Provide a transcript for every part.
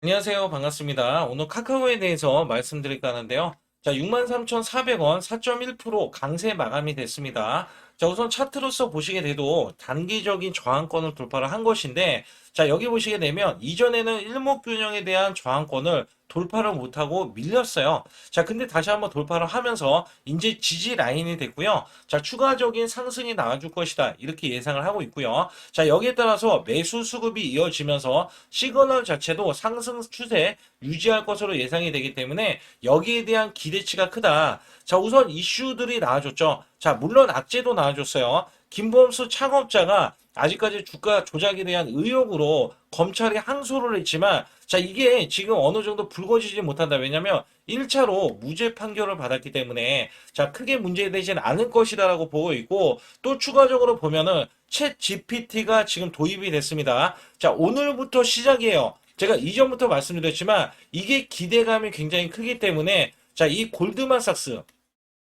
안녕하세요. 반갑습니다. 오늘 카카오에 대해서 말씀드릴까 하는데요. 자, 63,400원 4.1% 강세 마감이 됐습니다. 자, 우선 차트로서 보시게 돼도 단기적인 저항권을 돌파를 한 것인데, 자, 여기 보시게 되면 이전에는 일목균형에 대한 저항권을 돌파를 못하고 밀렸어요. 자, 근데 다시 한번 돌파를 하면서 이제 지지 라인이 됐고요. 자, 추가적인 상승이 나와줄 것이다. 이렇게 예상을 하고 있고요. 자, 여기에 따라서 매수 수급이 이어지면서 시그널 자체도 상승 추세 유지할 것으로 예상이 되기 때문에 여기에 대한 기대치가 크다. 자, 우선 이슈들이 나와줬죠. 자, 물론 악재도 나와줬어요. 김범수 창업자가 아직까지 주가 조작에 대한 의혹으로 검찰이 항소를 했지만 자, 이게 지금 어느 정도 불거지지 못한다. 왜냐면 1차로 무죄 판결을 받았기 때문에 자, 크게 문제되지는 않을 것이다라고 보고 있고 또 추가적으로 보면은 챗 GPT가 지금 도입이 됐습니다. 자, 오늘부터 시작이에요. 제가 이전부터 말씀드렸지만 이게 기대감이 굉장히 크기 때문에 자, 이 골드만삭스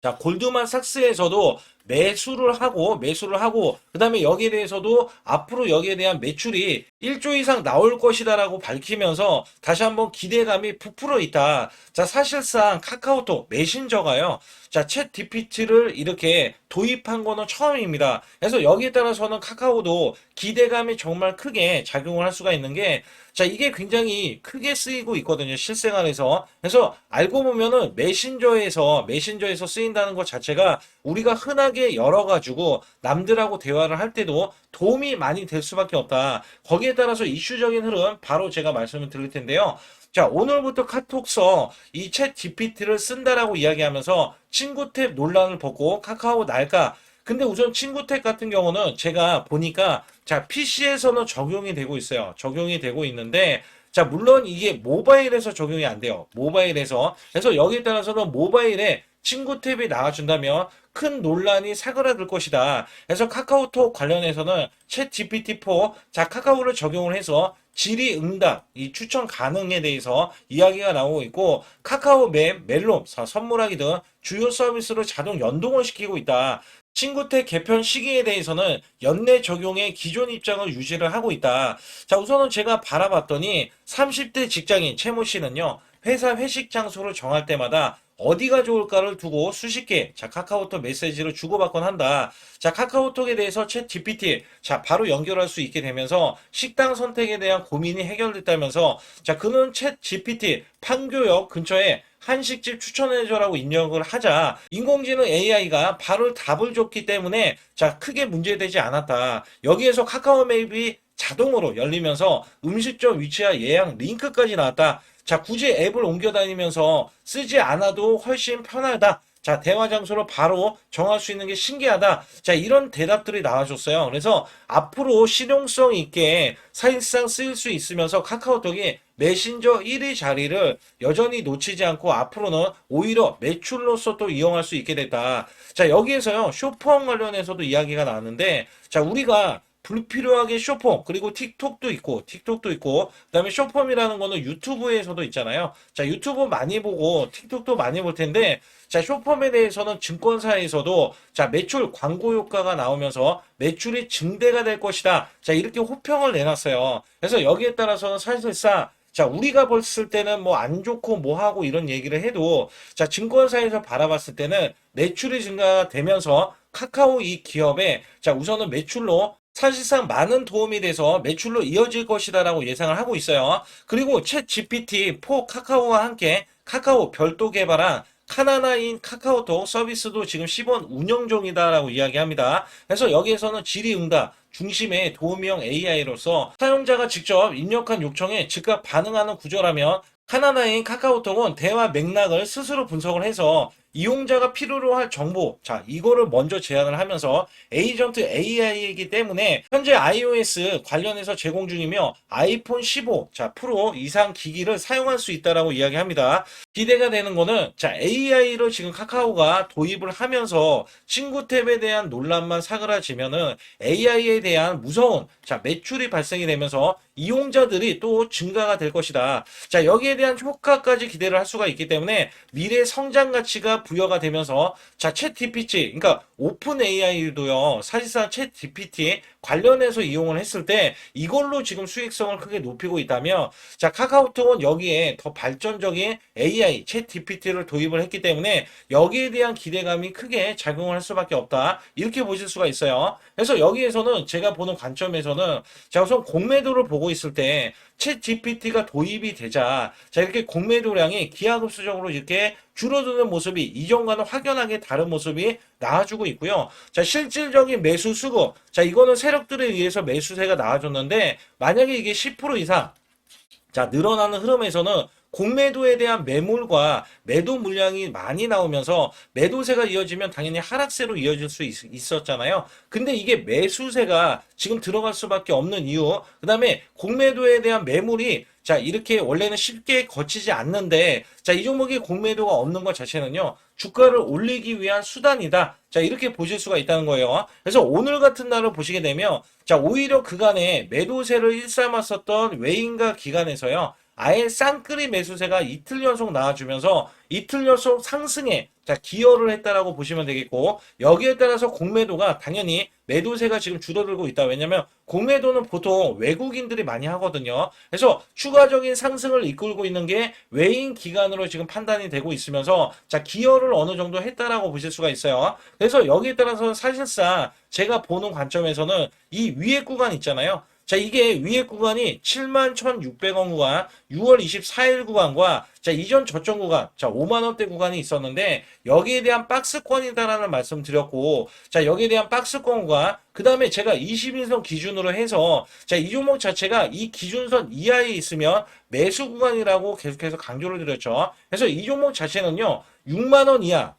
자, 골드만삭스에서도 매수를 하고 매수를 하고 그다음에 여기에 대해서도 앞으로 여기에 대한 매출이 1조 이상 나올 것이다라고 밝히면서 다시 한번 기대감이 부풀어 있다. 자, 사실상 카카오톡 메신저가요. 자, 챗 DPT를 이렇게 도입한 거는 처음입니다. 그래서 여기에 따라서는 카카오도 기대감이 정말 크게 작용을 할 수가 있는 게 자, 이게 굉장히 크게 쓰이고 있거든요. 실생활에서. 그래서 알고 보면은 메신저에서 메신저에서 쓰인다는 것 자체가 우리가 흔하게 열어가지고 남들하고 대화를 할 때도 도움이 많이 될 수밖에 없다. 거기에 따라서 이슈적인 흐름 바로 제가 말씀을 드릴 텐데요. 자, 오늘부터 카톡서 이 챗 GPT를 쓴다라고 이야기하면서 친구 탭 논란을 벗고 카카오 날까? 근데 우선 친구 탭 같은 경우는 제가 보니까 자, PC에서는 적용이 되고 있어요. 적용이 되고 있는데 자, 물론 이게 모바일에서 적용이 안 돼요. 모바일에서. 그래서 여기에 따라서는 모바일에 친구 탭이 나와준다면 큰 논란이 사그라들 것이다. 그래서 카카오톡 관련해서는 챗 GPT-4, 자, 카카오를 적용을 해서 질의응답, 이 추천 가능에 대해서 이야기가 나오고 있고, 카카오 맵, 멜론, 선물하기 등 주요 서비스로 자동 연동을 시키고 있다. 친구택 개편 시기에 대해서는 연내 적용의 기존 입장을 유지를 하고 있다. 자, 우선은 제가 바라봤더니 30대 직장인 채모 씨는요, 회사 회식 장소를 정할 때마다 어디가 좋을까를 두고 수십 개, 자, 카카오톡 메시지를 주고받곤 한다. 자, 카카오톡에 대해서 챗 GPT, 자, 바로 연결할 수 있게 되면서 식당 선택에 대한 고민이 해결됐다면서, 자, 그는 챗 GPT 판교역 근처에 한식집 추천해줘라고 입력을 하자 인공지능 AI가 바로 답을 줬기 때문에 자 크게 문제되지 않았다. 여기에서 카카오 맵이 자동으로 열리면서 음식점 위치와 예약 링크까지 나왔다. 자 굳이 앱을 옮겨 다니면서 쓰지 않아도 훨씬 편하다. 자, 대화 장소를 바로 정할 수 있는 게 신기하다. 자, 이런 대답들이 나와줬어요. 그래서 앞으로 실용성 있게 사실상 쓰일 수 있으면서 카카오톡이 메신저 1위 자리를 여전히 놓치지 않고 앞으로는 오히려 매출로서 또 이용할 수 있게 됐다. 자, 여기에서요, 쇼폼 관련해서도 이야기가 나왔는데, 자, 우리가 불필요하게 쇼폼 그리고 틱톡도 있고 틱톡도 있고 그다음에 쇼폼이라는 거는 유튜브에서도 있잖아요. 자 유튜브 많이 보고 틱톡도 많이 볼 텐데 자 쇼폼에 대해서는 증권사에서도 자 매출 광고 효과가 나오면서 매출이 증대가 될 것이다. 자 이렇게 호평을 내놨어요. 그래서 여기에 따라서는 사실상 자, 우리가 봤을 때는 뭐 안 좋고 뭐 하고 이런 얘기를 해도 자, 증권사에서 바라봤을 때는 매출이 증가되면서 카카오 이 기업에 자, 우선은 매출로 사실상 많은 도움이 돼서 매출로 이어질 것이다라고 예상을 하고 있어요. 그리고 챗 GPT-4 카카오와 함께 카카오 별도 개발한 카나나인 카카오톡 서비스도 지금 시범 운영 중이다라고 이야기합니다. 그래서 여기에서는 질의응답 중심의 도우미형 AI로서 사용자가 직접 입력한 요청에 즉각 반응하는 구조라면 카나나인 카카오톡은 대화 맥락을 스스로 분석을 해서 이용자가 필요로 할 정보, 자, 이거를 먼저 제안을 하면서 에이전트 AI이기 때문에 현재 iOS 관련해서 제공 중이며 아이폰 15, 자, 프로 이상 기기를 사용할 수 있다라고 이야기합니다. 기대가 되는 거는 자, AI를 지금 카카오가 도입을 하면서 친구 탭에 대한 논란만 사그라지면은 AI에 대한 무서운 자, 매출이 발생이 되면서 이용자들이 또 증가가 될 것이다. 자, 여기에 대한 효과까지 기대를 할 수가 있기 때문에 미래 성장 가치가 부여가 되면서 자, 챗 GPT, 그러니까 오픈 AI도요, 사실상 챗 GPT 관련해서 이용을 했을 때 이걸로 지금 수익성을 크게 높이고 있다면, 자, 카카오톡은 여기에 더 발전적인 AI, 챗 GPT를 도입을 했기 때문에 여기에 대한 기대감이 크게 작용을 할 수밖에 없다. 이렇게 보실 수가 있어요. 그래서 여기에서는 제가 보는 관점에서는 자, 우선 공매도를 보고 있을 때 챗 GPT가 도입이 되자 자, 이렇게 공매도량이 기하급수적으로 이렇게 줄어드는 모습이 이전과는 확연하게 다른 모습이 나와주고 있고요. 자, 실질적인 매수 수급. 자, 이거는 세력들에 의해서 매수세가 나와줬는데 만약에 이게 10% 이상 자, 늘어나는 흐름에서는 공매도에 대한 매물과 매도 물량이 많이 나오면서 매도세가 이어지면 당연히 하락세로 이어질 수 있, 었잖아요 근데 이게 매수세가 지금 들어갈 수밖에 없는 이유, 그 다음에 공매도에 대한 매물이 자, 이렇게 원래는 쉽게 거치지 않는데, 자, 이 종목이 공매도가 없는 것 자체는요, 주가를 올리기 위한 수단이다. 자, 이렇게 보실 수가 있다는 거예요. 그래서 오늘 같은 날을 보시게 되면, 자, 오히려 그간에 매도세를 일삼았었던 외인가 기관에서요, 아예 쌍끌이 매수세가 이틀 연속 나와주면서 이틀 연속 상승에 자 기여를 했다라고 보시면 되겠고 여기에 따라서 공매도가 당연히 매도세가 지금 줄어들고 있다. 왜냐면 공매도는 보통 외국인들이 많이 하거든요. 그래서 추가적인 상승을 이끌고 있는 게 외인 기관으로 지금 판단이 되고 있으면서 자 기여를 어느 정도 했다라고 보실 수가 있어요. 그래서 여기에 따라서 사실상 제가 보는 관점에서는 이 위에 구간 있잖아요. 자, 이게 위에 구간이 71,600원 구간, 6월 24일 구간과 자, 이전 저점 구간, 자, 5만 원대 구간이 있었는데 여기에 대한 박스권이다라는 말씀 드렸고, 자, 여기에 대한 박스권과 그다음에 제가 21선 기준으로 해서 자, 이 종목 자체가 이 기준선 이하에 있으면 매수 구간이라고 계속해서 강조를 드렸죠. 그래서 이 종목 자체는요. 6만 원 이하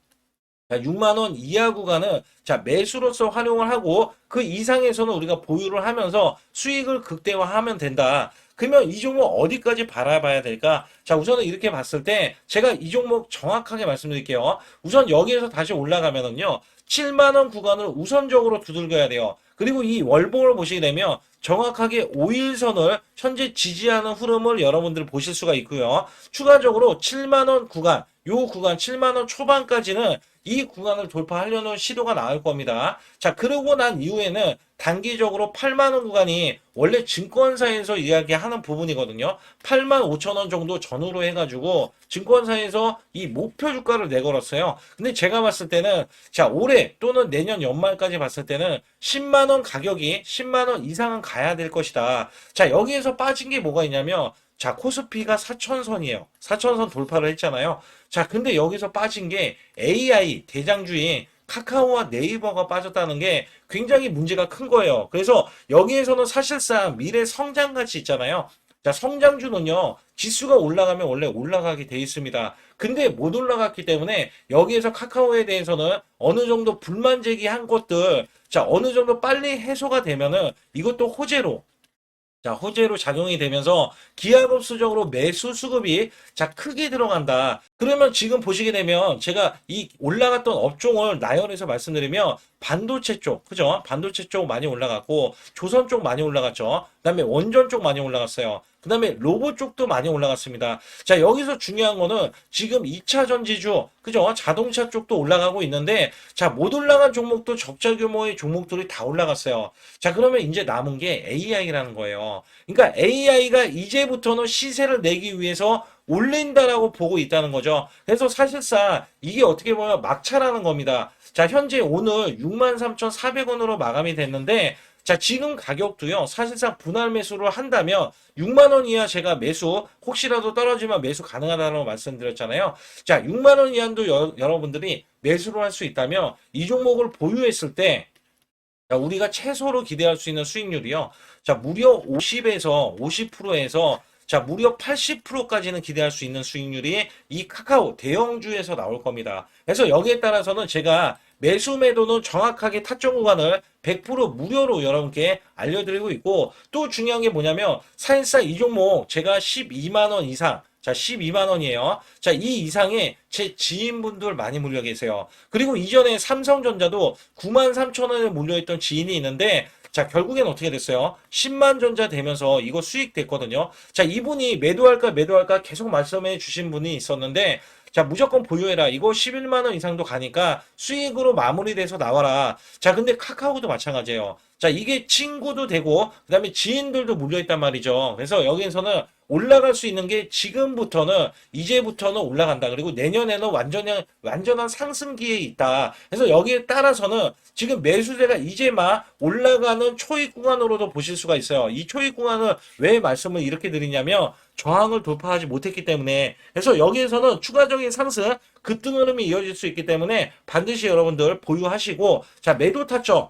자, 6만 원 이하 구간은 자, 매수로서 활용을 하고 그 이상에서는 우리가 보유를 하면서 수익을 극대화하면 된다. 그러면 이 종목 어디까지 바라봐야 될까? 자, 우선은 이렇게 봤을 때 제가 이 종목 정확하게 말씀드릴게요. 우선 여기에서 다시 올라가면은요. 7만 원 구간을 우선적으로 두들겨야 돼요. 그리고 이 월봉을 보시게 되면 정확하게 5일선을 현재 지지하는 흐름을 여러분들 보실 수가 있고요. 추가적으로 7만 원 구간, 요 구간 7만 원 초반까지는 이 구간을 돌파하려는 시도가 나올 겁니다. 자, 그러고 난 이후에는 단기적으로 8만 원 구간이 원래 증권사에서 이야기하는 부분이거든요. 8만 5천 원 정도 전후로 해가지고 증권사에서 이 목표 주가를 내걸었어요. 근데 제가 봤을 때는 자 올해 또는 내년 연말까지 봤을 때는 10만 원 가격이 10만 원 이상은 가야 될 것이다. 자 여기에서 빠진 게 뭐가 있냐면 자, 코스피가 4천선이에요. 4천선 돌파를 했잖아요. 자, 근데 여기서 빠진 게 AI 대장주인 카카오와 네이버가 빠졌다는 게 굉장히 문제가 큰 거예요. 그래서 여기에서는 사실상 미래 성장 가치 있잖아요. 자, 성장주는요, 지수가 올라가면 원래 올라가게 돼 있습니다. 근데 못 올라갔기 때문에 여기에서 카카오에 대해서는 어느 정도 불만 제기한 것들, 자, 어느 정도 빨리 해소가 되면은 이것도 호재로 자, 호재로 작용이 되면서 기하급수적으로 매수 수급이 자, 크게 들어간다. 그러면 지금 보시게 되면 제가 이 올라갔던 업종을 나열해서 말씀드리면 반도체 쪽, 그죠? 반도체 쪽 많이 올라갔고 조선 쪽 많이 올라갔죠. 그 다음에 원전 쪽 많이 올라갔어요. 그 다음에 로봇 쪽도 많이 올라갔습니다. 자, 여기서 중요한 거는 지금 2차 전지주, 그죠? 자동차 쪽도 올라가고 있는데, 자, 못 올라간 종목도 적자 규모의 종목들이 다 올라갔어요. 자, 그러면 이제 남은 게 AI라는 거예요. 그러니까 AI가 이제부터는 시세를 내기 위해서 올린다라고 보고 있다는 거죠. 그래서 사실상 이게 어떻게 보면 막차라는 겁니다. 자, 현재 오늘 63,400원으로 마감이 됐는데, 자, 지금 가격도요, 사실상 분할 매수를 한다면 6만 원 이하 제가 매수, 혹시라도 떨어지면 매수 가능하다고 말씀드렸잖아요. 자, 6만 원 이하도 여, 여러분들이 매수를 할 수 있다면 이 종목을 보유했을 때, 자, 우리가 최소로 기대할 수 있는 수익률이요. 자, 무려 50에서 50%에서 자, 무려 80%까지는 기대할 수 있는 수익률이 이 카카오 대형주에서 나올 겁니다. 그래서 여기에 따라서는 제가 매수 매도는 정확하게 타점 구간을 100% 무료로 여러분께 알려드리고 있고 또 중요한 게 뭐냐면 사실상 이 종목 제가 12만 원 이상 자, 12만 원이에요. 자, 이 이상의 제 지인분들 많이 물려 계세요. 그리고 이전에 삼성전자도 9만 3천 원에 물려있던 지인이 있는데, 자, 결국엔 어떻게 됐어요? 10만 전자 되면서 이거 수익 됐거든요. 자, 이분이 매도할까 매도할까 계속 말씀해 주신 분이 있었는데 자, 무조건 보유해라. 이거 11만 원 이상도 가니까 수익으로 마무리돼서 나와라. 자, 근데 카카오도 마찬가지예요. 자, 이게 친구도 되고 그 다음에 지인들도 물려 있단 말이죠. 그래서 여기에서는 올라갈 수 있는 게 지금부터는 이제부터는 올라간다. 그리고 내년에는 완전한 완전한 상승기에 있다. 그래서 여기에 따라서는 지금 매수세가 이제 막 올라가는 초입 구간으로도 보실 수가 있어요. 이 초입 구간을 왜 말씀을 이렇게 드리냐면 저항을 돌파하지 못했기 때문에 그래서 여기에서는 추가적인 상승 급등 흐름이 이어질 수 있기 때문에 반드시 여러분들 보유하시고 자 매도 타점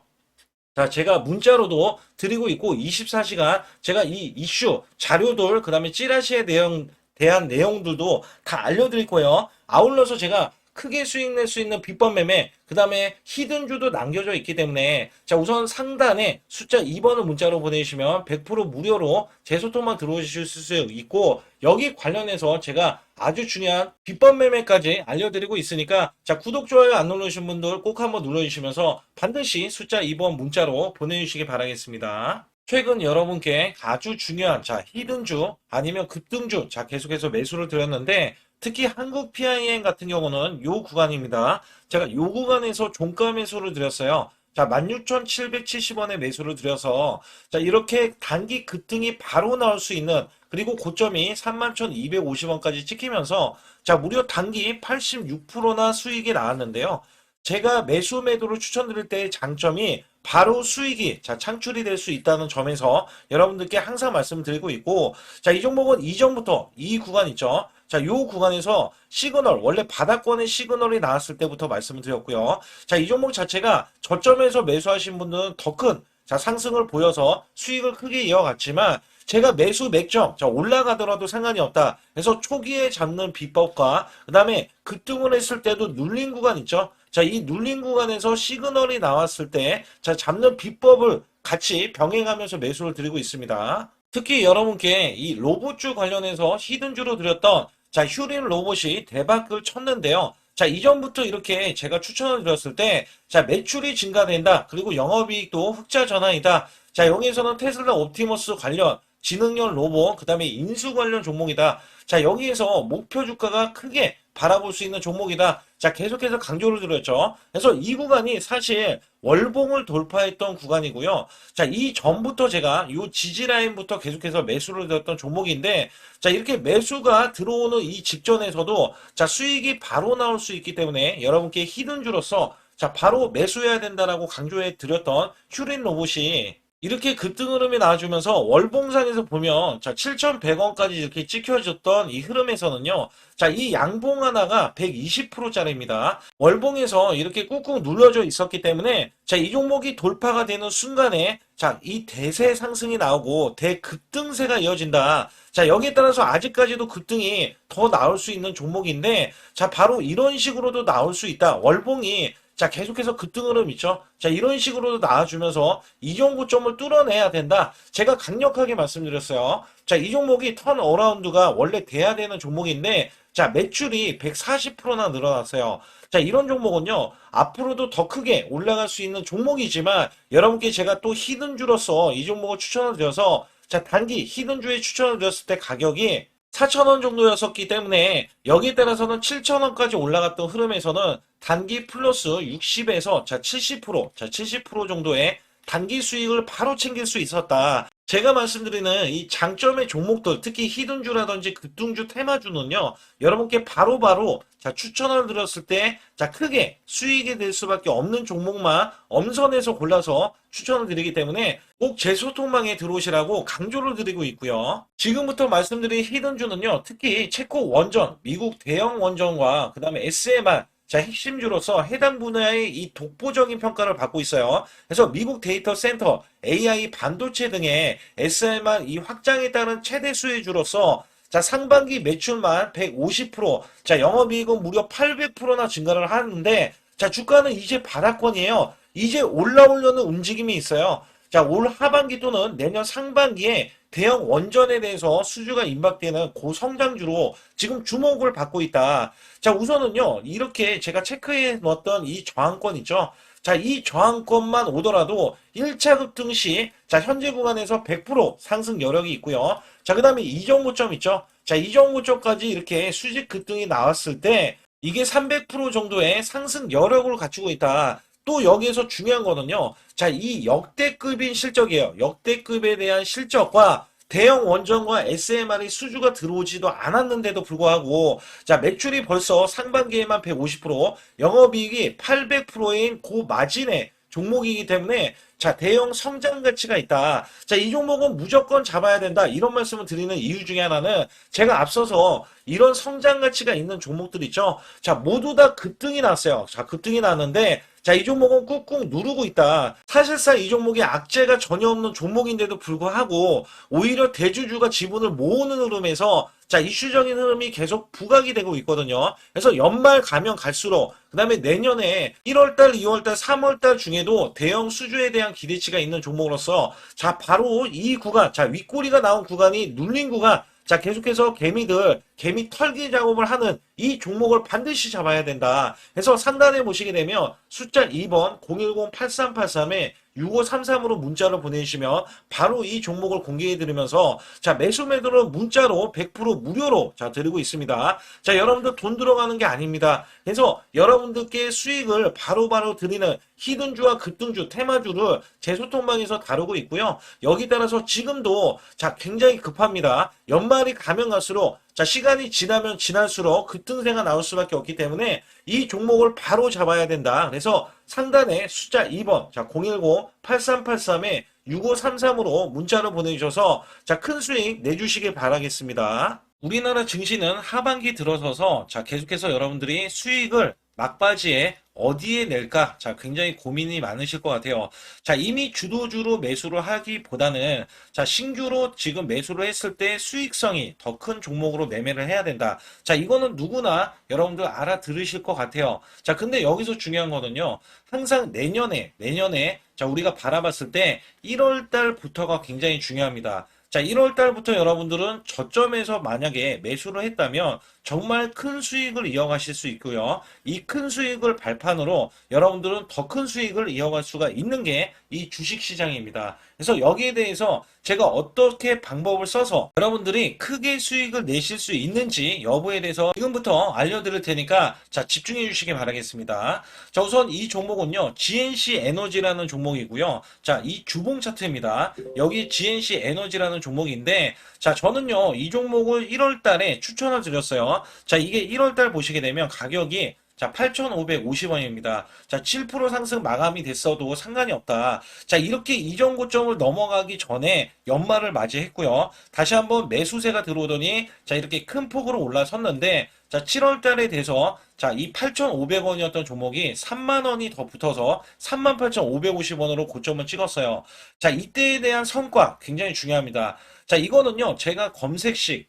자, 제가 문자로도 드리고 있고 24시간 제가 이 이슈 자료들 그다음에 찌라시에 대한 대한 내용들도 다 알려드릴 거예요. 아울러서 제가 크게 수익 낼 수 있는 비법 매매 그 다음에 히든주도 남겨져 있기 때문에 자 우선 상단에 숫자 2번을 문자로 보내주시면 100% 무료로 제 소통만 들어오실 수 있고 여기 관련해서 제가 아주 중요한 비법 매매까지 알려드리고 있으니까 자 구독 좋아요 안 누르신 분들 꼭 한번 눌러주시면서 반드시 숫자 2번 문자로 보내주시기 바라겠습니다. 최근 여러분께 아주 중요한 자 히든주 아니면 급등주 자 계속해서 매수를 드렸는데 특히 한국 PIN 같은 경우는 요 구간입니다. 제가 요 구간에서 종가 매수를 드렸어요. 자, 16,770원에 매수를 드려서 자, 이렇게 단기 급등이 바로 나올 수 있는 그리고 고점이 31,250원까지 찍히면서 자, 무려 단기 86%나 수익이 나왔는데요. 제가 매수 매도를 추천드릴 때의 장점이 바로 수익이 자 창출이 될 수 있다는 점에서 여러분들께 항상 말씀드리고 있고 자 이 종목은 이전부터 이 구간 있죠 자 요 구간에서 시그널 원래 바닥권의 시그널이 나왔을 때부터 말씀을 드렸고요 자 이 종목 자체가 저점에서 매수하신 분들은 더 큰 자 상승을 보여서 수익을 크게 이어갔지만 제가 매수 맥점 자 올라가더라도 상관이 없다 그래서 초기에 잡는 비법과 그 다음에 급등을 했을 때도 눌린 구간 있죠 자, 이 눌린 구간에서 시그널이 나왔을 때, 자, 잡는 비법을 같이 병행하면서 매수를 드리고 있습니다. 특히 여러분께 이 로봇주 관련해서 히든주로 드렸던, 자, 휴린 로봇이 대박을 쳤는데요. 자, 이전부터 이렇게 제가 추천을 드렸을 때, 자, 매출이 증가된다. 그리고 영업이익도 흑자 전환이다. 자, 여기에서는 테슬라 옵티머스 관련, 지능형 로봇, 그 다음에 인수 관련 종목이다. 자, 여기에서 목표 주가가 크게 바라볼 수 있는 종목이다. 자, 계속해서 강조를 드렸죠. 그래서 이 구간이 사실 월봉을 돌파했던 구간이고요. 자, 이 전부터 제가 이 지지 라인부터 계속해서 매수를 드렸던 종목인데, 자, 이렇게 매수가 들어오는 이 직전에서도 자, 수익이 바로 나올 수 있기 때문에 여러분께 히든주로서 자, 바로 매수해야 된다라고 강조해 드렸던 휴린 로봇이 이렇게 급등 흐름이 나와주면서 월봉상에서 보면 자 7,100원까지 이렇게 찍혀졌던 이 흐름에서는요. 자 이 양봉 하나가 120%짜리입니다. 월봉에서 이렇게 꾹꾹 눌러져 있었기 때문에 자 이 종목이 돌파가 되는 순간에 자 이 대세 상승이 나오고 대급등세가 이어진다. 자 여기에 따라서 아직까지도 급등이 더 나올 수 있는 종목인데 자 바로 이런 식으로도 나올 수 있다. 월봉이 자, 계속해서 급등 흐름 있죠? 자, 이런 식으로도 나와주면서 이종 고점을 뚫어내야 된다. 제가 강력하게 말씀드렸어요. 자, 이 종목이 턴 어라운드가 원래 돼야 되는 종목인데, 자, 매출이 140%나 늘어났어요. 자, 이런 종목은요, 앞으로도 더 크게 올라갈 수 있는 종목이지만, 여러분께 제가 또 히든주로서 이 종목을 추천을 드려서, 자, 단기 히든주에 추천을 드렸을 때 가격이 4,000원 정도였었기 때문에 여기에 따라서는 7,000원까지 올라갔던 흐름에서는 단기 플러스 60에서 자 70%, 자 70% 정도의 단기 수익을 바로 챙길 수 있었다. 제가 말씀드리는 이 장점의 종목들, 특히 히든주라든지 급등주, 테마주는요, 여러분께 바로바로 자 추천을 드렸을 때, 자 크게 수익이 될 수밖에 없는 종목만 엄선해서 골라서 추천을 드리기 때문에 꼭 제 소통망에 들어오시라고 강조를 드리고 있고요. 지금부터 말씀드린 히든주는요, 특히 체코 원전, 미국 대형 원전과 그 다음에 SMR, 자, 핵심주로서 해당 분야의 이 독보적인 평가를 받고 있어요. 그래서 미국 데이터 센터, AI 반도체 등의 SMR 이 확장에 따른 최대 수혜주로서 자, 상반기 매출만 150%, 자, 영업이익은 무려 800%나 증가를 하는데, 자, 주가는 이제 바닥권이에요. 이제 올라오려는 움직임이 있어요. 자, 올 하반기 또는 내년 상반기에 대형 원전에 대해서 수주가 임박되는 고성장주로 지금 주목을 받고 있다. 자, 우선은요, 이렇게 제가 체크해 놓았던 이 저항권 있죠? 자, 이 저항권만 오더라도 1차 급등 시, 자, 현재 구간에서 100% 상승 여력이 있고요. 자, 그 다음에 이정고점 있죠? 자, 이정고점까지 이렇게 수직 급등이 나왔을 때, 이게 300% 정도의 상승 여력을 갖추고 있다. 또 여기에서 중요한 거는요. 자, 이 역대급인 실적이에요. 역대급에 대한 실적과 대형 원전과 SMR이 수주가 들어오지도 않았는데도 불구하고 자 매출이 벌써 상반기에만 150% 영업이익이 800%인 고마진의 종목이기 때문에 자 대형 성장 가치가 있다. 자 이 종목은 무조건 잡아야 된다. 이런 말씀을 드리는 이유 중에 하나는 제가 앞서서 이런 성장 가치가 있는 종목들 있죠. 자 모두 다 급등이 났어요. 자 급등이 났는데 자, 이 종목은 꾹꾹 누르고 있다. 사실상 이 종목이 악재가 전혀 없는 종목인데도 불구하고 오히려 대주주가 지분을 모으는 흐름에서 자, 이슈적인 흐름이 계속 부각이 되고 있거든요. 그래서 연말 가면 갈수록 그 다음에 내년에 1월 달, 2월 달, 3월 달 중에도 대형 수주에 대한 기대치가 있는 종목으로서 자, 바로 이 구간, 자, 윗꼬리가 나온 구간이 눌린 구간 자, 계속해서 개미들, 개미 털기 작업을 하는 이 종목을 반드시 잡아야 된다. 그래서 상단에 보시게 되면 숫자 2번 010-8383에 6533으로 문자를 보내주시면 바로 이 종목을 공개해 드리면서 자 매수 매도는 문자로 100% 무료로 자 드리고 있습니다. 자 여러분들 돈 들어가는 게 아닙니다. 그래서 여러분들께 수익을 바로바로 드리는 히든주와 급등주, 테마주를 제 소통방에서 다루고 있고요. 여기 따라서 지금도 자 굉장히 급합니다. 연말이 가면 갈수록 자 시간이 지나면 지날수록 급등세가 나올 수밖에 없기 때문에 이 종목을 바로 잡아야 된다. 그래서 상단에 숫자 2번 자 010-8383에 6533으로 문자를 보내주셔서 자 큰 수익 내주시길 바라겠습니다. 우리나라 증시는 하반기 들어서서 자 계속해서 여러분들이 수익을 막바지에 어디에 낼까? 자, 굉장히 고민이 많으실 것 같아요. 자, 이미 주도주로 매수를 하기보다는 자, 신규로 지금 매수를 했을 때 수익성이 더 큰 종목으로 매매를 해야 된다. 자, 이거는 누구나 여러분들 알아들으실 것 같아요. 자, 근데 여기서 중요한 거는요. 항상 내년에, 내년에 자, 우리가 바라봤을 때 1월 달부터가 굉장히 중요합니다. 자, 1월 달부터 여러분들은 저점에서 만약에 매수를 했다면 정말 큰 수익을 이어가실 수 있고요. 이 큰 수익을 발판으로 여러분들은 더 큰 수익을 이어갈 수가 있는 게 이 주식 시장입니다. 그래서 여기에 대해서 제가 어떻게 방법을 써서 여러분들이 크게 수익을 내실 수 있는지 여부에 대해서 지금부터 알려드릴 테니까 자, 집중해 주시기 바라겠습니다. 자, 우선 이 종목은요, GNC 에너지라는 종목이고요. 자, 이 주봉 차트입니다. 여기 GNC 에너지라는 종목인데, 자, 저는요, 이 종목을 1월 달에 추천을 드렸어요. 자, 이게 1월 달 보시게 되면 가격이 자, 8,550원입니다. 자, 7% 상승 마감이 됐어도 상관이 없다. 자, 이렇게 이전 고점을 넘어가기 전에 연말을 맞이했고요. 다시 한번 매수세가 들어오더니 자, 이렇게 큰 폭으로 올라섰는데 자, 7월 달에 돼서 자, 이 8,500원이었던 종목이 3만 원이 더 붙어서 38,550원으로 고점을 찍었어요. 자, 이때에 대한 성과 굉장히 중요합니다. 자, 이거는요. 제가 검색식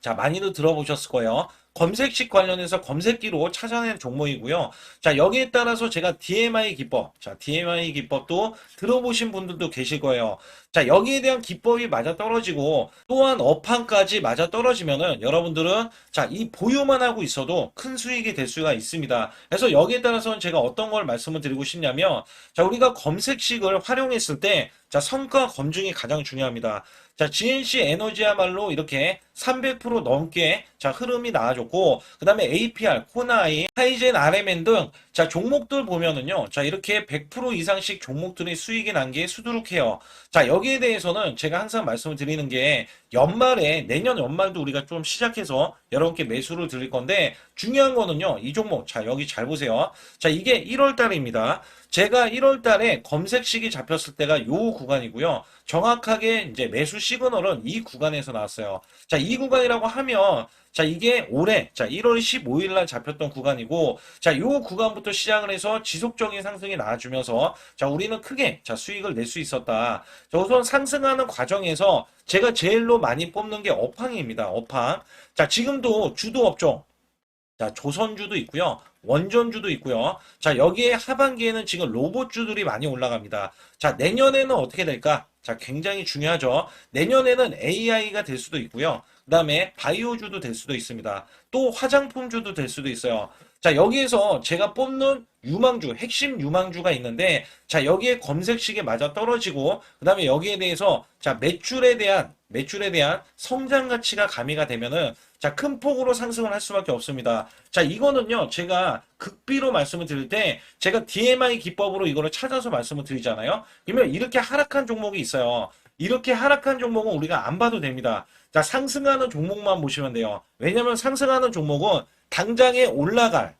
자, 많이들 들어보셨을 거예요. 검색식 관련해서 검색기로 찾아낸 종목이고요. 자, 여기에 따라서 제가 DMI 기법, 자, DMI 기법도 들어보신 분들도 계실 거예요. 자, 여기에 대한 기법이 맞아 떨어지고 또한 업황까지 맞아 떨어지면은 여러분들은 자, 이 보유만 하고 있어도 큰 수익이 될 수가 있습니다. 그래서 여기에 따라서는 제가 어떤 걸 말씀을 드리고 싶냐면 자, 우리가 검색식을 활용했을 때 자, 성과 검증이 가장 중요합니다. 자, GNC 에너지야말로 이렇게 300% 넘게 자, 흐름이 나와줬고, 그 다음에 APR, 코나이, 하이젠, RMN 등 자, 종목들 보면은요. 자, 이렇게 100% 이상씩 종목들이 수익이 난 게 수두룩해요. 자, 여기에 대해서는 제가 항상 말씀을 드리는 게 연말에 내년 연말도 우리가 좀 시작해서 여러분께 매수를 드릴 건데 중요한 거는요. 이 종목 자, 여기 잘 보세요. 자, 이게 1월 달입니다. 제가 1월 달에 검색식이 잡혔을 때가 요 구간이고요. 정확하게 이제 매수 시그널은 이 구간에서 나왔어요. 자, 이 구간이라고 하면 자, 이게 올해, 자, 1월 15일 날 잡혔던 구간이고, 자, 요 구간부터 시작을 해서 지속적인 상승이 나와주면서, 자, 우리는 크게, 자, 수익을 낼 수 있었다. 자, 우선 상승하는 과정에서 제가 제일로 많이 뽑는 게 업황입니다. 업황. 자, 지금도 주도 업종. 자, 조선주도 있고요. 원전주도 있고요. 자, 여기에 하반기에는 지금 로봇주들이 많이 올라갑니다. 자, 내년에는 어떻게 될까? 자, 굉장히 중요하죠. 내년에는 AI가 될 수도 있고요. 그 다음에 바이오주도 될 수도 있습니다. 또 화장품주도 될 수도 있어요. 자, 여기에서 제가 뽑는 유망주, 핵심 유망주가 있는데, 자, 여기에 검색식에 맞아 떨어지고, 그 다음에 여기에 대해서, 자, 매출에 대한, 매출에 대한 성장 가치가 가미가 되면은, 자, 큰 폭으로 상승을 할 수밖에 없습니다. 자, 이거는요, 제가 극비로 말씀을 드릴 때, 제가 DMI 기법으로 이거를 찾아서 말씀을 드리잖아요. 그러면 이렇게 하락한 종목이 있어요. 이렇게 하락한 종목은 우리가 안 봐도 됩니다. 자, 상승하는 종목만 보시면 돼요. 왜냐면 상승하는 종목은 당장에 올라갈,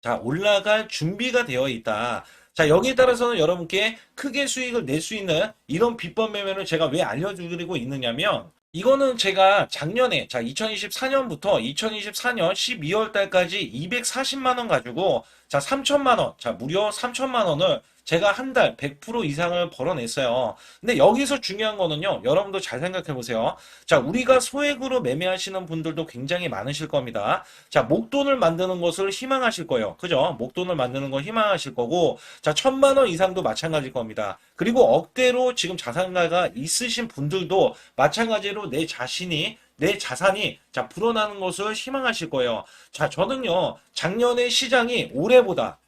자, 올라갈 준비가 되어 있다. 자, 여기에 따라서는 여러분께 크게 수익을 낼 수 있는 이런 비법 매매를 제가 왜 알려드리고 있느냐면, 이거는 제가 작년에, 자, 2024년부터 2024년 12월 달까지 240만 원 가지고, 자, 3천만 원, 자, 무려 3천만 원을 제가 한 달 100% 이상을 벌어냈어요. 근데 여기서 중요한 거는요, 여러분도 잘 생각해 보세요. 자, 우리가 소액으로 매매하시는 분들도 굉장히 많으실 겁니다. 자, 목돈을 만드는 것을 희망하실 거예요. 그죠? 목돈을 만드는 걸 희망하실 거고, 자, 천만 원 이상도 마찬가지일 겁니다. 그리고 억대로 지금 자산가가 있으신 분들도 마찬가지로 내 자신이 내 자산이 자 불어나는 것을 희망하실 거예요. 자, 저는요 작년에 시장이 올해보다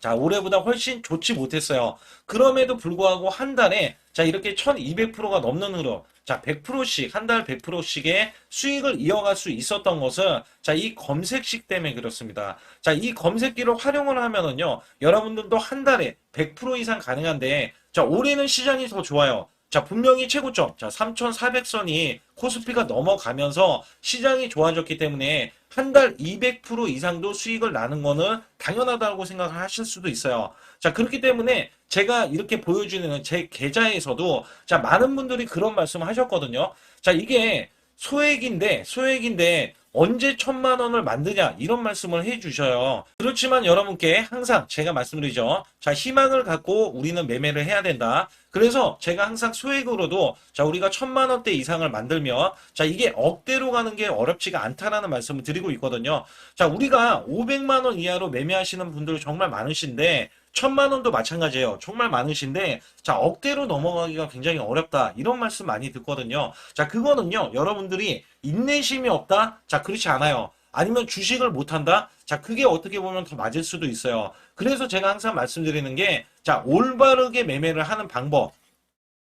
자 올해보다 훨씬 좋지 못했어요. 그럼에도 불구하고 한 달에 자 이렇게 1200%가 넘는 흐름, 자 100%씩 한 달 100%씩의 수익을 이어갈 수 있었던 것은 자 이 검색식 때문에 그렇습니다. 자 이 검색기를 활용을 하면은요 여러분들도 한 달에 100% 이상 가능한데 자 올해는 시장이 더 좋아요. 자, 분명히 최고점. 자, 3,400선이 코스피가 넘어가면서 시장이 좋아졌기 때문에 한 달 200% 이상도 수익을 나는 거는 당연하다고 생각을 하실 수도 있어요. 자, 그렇기 때문에 제가 이렇게 보여주는 제 계좌에서도 자, 많은 분들이 그런 말씀을 하셨거든요. 자, 이게 소액인데, 소액인데, 언제 천만 원을 만드냐 이런 말씀을 해 주셔요. 그렇지만 여러분께 항상 제가 말씀드리죠. 자 희망을 갖고 우리는 매매를 해야 된다. 그래서 제가 항상 소액으로도 자 우리가 천만 원대 이상을 만들면 자 이게 억대로 가는 게 어렵지가 않다라는 말씀을 드리고 있거든요. 자 우리가 500만 원 이하로 매매하시는 분들 정말 많으신데 천만 원도 마찬가지예요. 정말 많으신데 자 억대로 넘어가기가 굉장히 어렵다 이런 말씀 많이 듣거든요. 자 그거는요 여러분들이 인내심이 없다. 자 그렇지 않아요. 아니면 주식을 못한다? 자, 그게 어떻게 보면 더 맞을 수도 있어요. 그래서 제가 항상 말씀드리는 게, 자, 올바르게 매매를 하는 방법.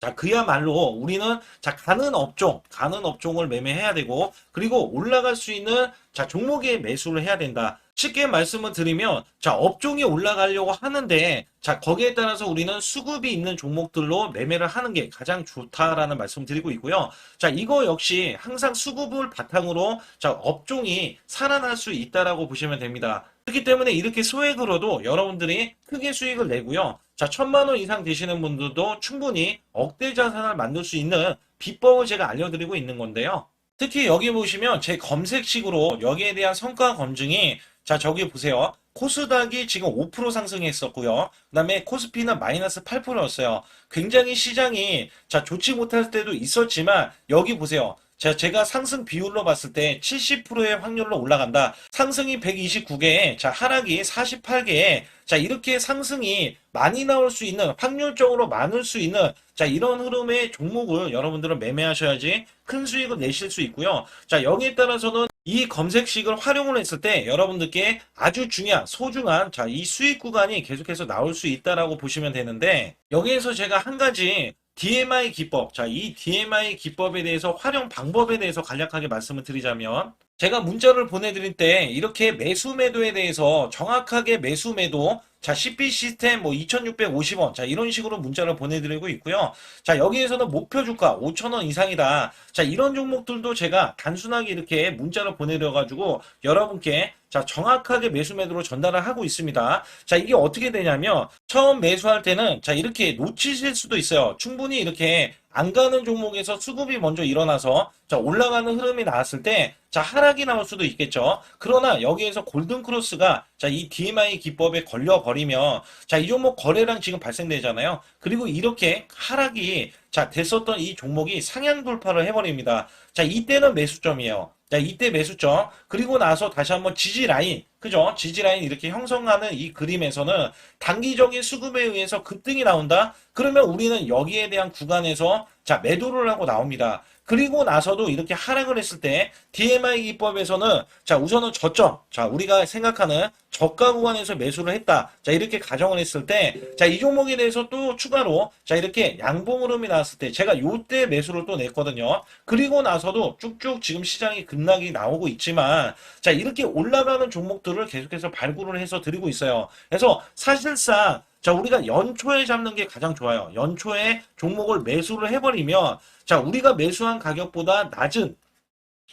자, 그야말로 우리는 자, 가는 업종, 가는 업종을 매매해야 되고, 그리고 올라갈 수 있는 자, 종목에 매수를 해야 된다. 쉽게 말씀을 드리면, 자, 업종이 올라가려고 하는데, 자, 거기에 따라서 우리는 수급이 있는 종목들로 매매를 하는 게 가장 좋다라는 말씀 을 드리고 있고요. 자, 이거 역시 항상 수급을 바탕으로, 자, 업종이 살아날 수 있다라고 보시면 됩니다. 그렇기 때문에 이렇게 소액으로도 여러분들이 크게 수익을 내고요. 자, 천만 원 이상 되시는 분들도 충분히 억대 자산을 만들 수 있는 비법을 제가 알려드리고 있는 건데요. 특히 여기 보시면 제 검색식으로 여기에 대한 성과 검증이 자, 저기 보세요. 코스닥이 지금 5% 상승했었고요. 그다음에 코스피는 마이너스 8%였어요. 굉장히 시장이 자, 좋지 못할 때도 있었지만 여기 보세요. 자, 제가 상승 비율로 봤을 때 70%의 확률로 올라간다. 상승이 129개에, 자, 하락이 48개에, 자, 이렇게 상승이 많이 나올 수 있는, 확률적으로 많을 수 있는, 자, 이런 흐름의 종목을 여러분들은 매매하셔야지 큰 수익을 내실 수 있고요. 자, 여기에 따라서는 이 검색식을 활용을 했을 때 여러분들께 아주 중요한, 소중한, 자, 이 수익 구간이 계속해서 나올 수 있다라고 보시면 되는데, 여기에서 제가 한 가지 DMI 기법. 자, 이 DMI 기법에 대해서 활용 방법에 대해서 간략하게 말씀을 드리자면, 제가 문자를 보내드릴 때 이렇게 매수 매도에 대해서 정확하게 매수 매도, 자, CP 시스템 뭐 2650원, 자, 이런 식으로 문자를 보내드리고 있고요. 자, 여기에서는 목표 주가 5천원 이상이다. 자, 이런 종목들도 제가 단순하게 이렇게 문자를 보내드려가지고 여러분께 자, 정확하게 매수 매도로 전달을 하고 있습니다. 자, 이게 어떻게 되냐면 처음 매수할 때는 자, 이렇게 놓치실 수도 있어요. 충분히 이렇게 안 가는 종목에서 수급이 먼저 일어나서 자, 올라가는 흐름이 나왔을 때 자, 하락이 나올 수도 있겠죠. 그러나 여기에서 골든 크로스가 자, 이 DMI 기법에 걸려 버리면 자, 이 종목 거래량 지금 발생되잖아요. 그리고 이렇게 하락이 자, 됐었던 이 종목이 상향 돌파를 해 버립니다. 자, 이때는 매수점이에요. 자, 이때 매수점. 그리고 나서 다시 한번 지지 라인. 그죠? 지지 라인 이렇게 형성하는 이 그림에서는 단기적인 수급에 의해서 급등이 나온다? 그러면 우리는 여기에 대한 구간에서 자, 매도를 하고 나옵니다. 그리고 나서도 이렇게 하락을 했을 때 DMI 기법에서는 자, 우선은 저점. 자, 우리가 생각하는 저가 구간에서 매수를 했다. 자, 이렇게 가정을 했을 때 자, 이 종목에 대해서 또 추가로 자, 이렇게 양봉 흐름이 나왔을 때 제가 요때 매수를 또 냈거든요. 그리고 나서도 쭉쭉 지금 시장이 급락이 나오고 있지만 자, 이렇게 올라가는 종목들 을 계속해서 발굴을 해서 드리고 있어요. 그래서 사실상 자, 우리가 연초에 잡는 게 가장 좋아요. 연초에 종목을 매수를 해버리면, 자, 우리가 매수한 가격보다 낮은,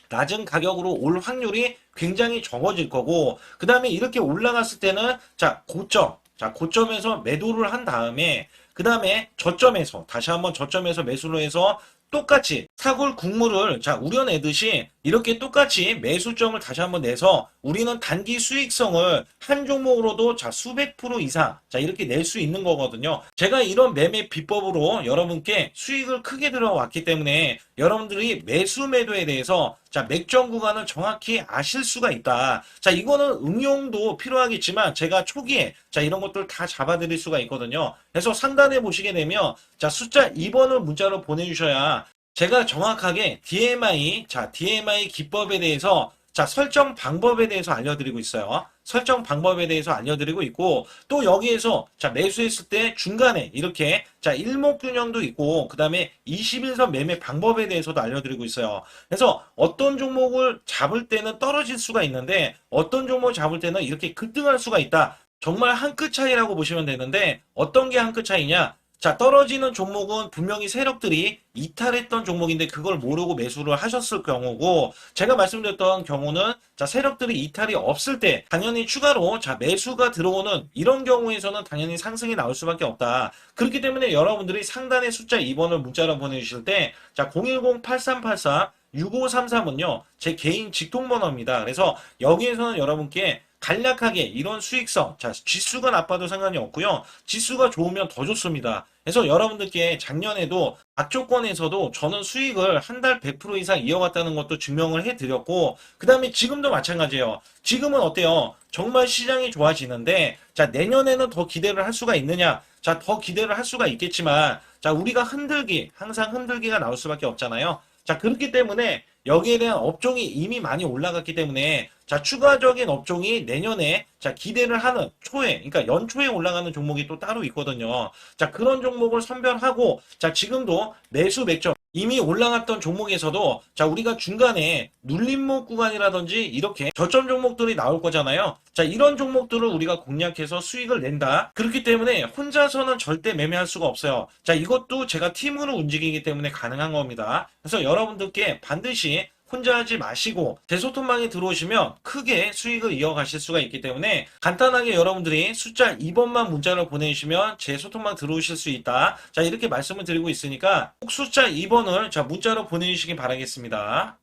낮은 가격으로 올 확률이 굉장히 적어질 거고, 그 다음에 이렇게 올라갔을 때는, 자, 고점, 자, 고점에서 매도를 한 다음에, 그 다음에 저점에서, 다시 한번 저점에서 매수를 해서 똑같이 사골 국물을 자 우려내듯이 이렇게 똑같이 매수점을 다시 한번 내서 우리는 단기 수익성을 한 종목으로도 자 수백 프로 이상 자 이렇게 낼 수 있는 거거든요. 제가 이런 매매 비법으로 여러분께 수익을 크게 들어왔기 때문에 여러분들이 매수 매도에 대해서 자 맥점 구간을 정확히 아실 수가 있다. 자 이거는 응용도 필요하겠지만 제가 초기에 자 이런 것들 다 잡아드릴 수가 있거든요. 그래서 상단에 보시게 되면 자 숫자 2번을 문자로 보내주셔야 제가 정확하게 DMI, 자, DMI 기법에 대해서, 자, 설정 방법에 대해서 알려드리고 있어요. 설정 방법에 대해서 알려드리고 있고, 또 여기에서, 자, 매수했을 때 중간에 이렇게, 자, 일목균형도 있고, 그 다음에 21선 매매 방법에 대해서도 알려드리고 있어요. 그래서 어떤 종목을 잡을 때는 떨어질 수가 있는데, 어떤 종목을 잡을 때는 이렇게 급등할 수가 있다. 정말 한 끗 차이라고 보시면 되는데, 어떤 게 한 끗 차이냐? 자, 떨어지는 종목은 분명히 세력들이 이탈했던 종목인데 그걸 모르고 매수를 하셨을 경우고 제가 말씀드렸던 경우는 자, 세력들이 이탈이 없을 때 당연히 추가로 자, 매수가 들어오는 이런 경우에서는 당연히 상승이 나올 수밖에 없다. 그렇기 때문에 여러분들이 상단의 숫자 2번을 문자로 보내주실 때 자, 010-8384 6533은요, 제 개인 직통번호입니다. 그래서 여기에서는 여러분께 간략하게 이런 수익성, 자, 지수가 나빠도 상관이 없고요. 지수가 좋으면 더 좋습니다. 그래서 여러분들께 작년에도 악조건에서도 저는 수익을 한 달 100% 이상 이어갔다는 것도 증명을 해드렸고, 그 다음에 지금도 마찬가지예요. 지금은 어때요? 정말 시장이 좋아지는데, 자, 내년에는 더 기대를 할 수가 있느냐? 자, 더 기대를 할 수가 있겠지만, 자, 우리가 흔들기, 항상 흔들기가 나올 수밖에 없잖아요. 자, 그렇기 때문에 여기에 대한 업종이 이미 많이 올라갔기 때문에 자, 추가적인 업종이 내년에 자, 기대를 하는 초에, 그러니까 연초에 올라가는 종목이 또 따로 있거든요. 자, 그런 종목을 선별하고 자, 지금도 매수 맥점 이미 올라갔던 종목에서도 자, 우리가 중간에 눌림목 구간이라든지 이렇게 저점 종목들이 나올 거잖아요. 자, 이런 종목들을 우리가 공략해서 수익을 낸다. 그렇기 때문에 혼자서는 절대 매매할 수가 없어요. 자, 이것도 제가 팀으로 움직이기 때문에 가능한 겁니다. 그래서 여러분들께 반드시 혼자 하지 마시고 제 소통방에 들어오시면 크게 수익을 이어가실 수가 있기 때문에 간단하게 여러분들이 숫자 2번만 문자로 보내주시면 제 소통방 들어오실 수 있다. 자 이렇게 말씀을 드리고 있으니까 꼭 숫자 2번을 자 문자로 보내주시기 바라겠습니다.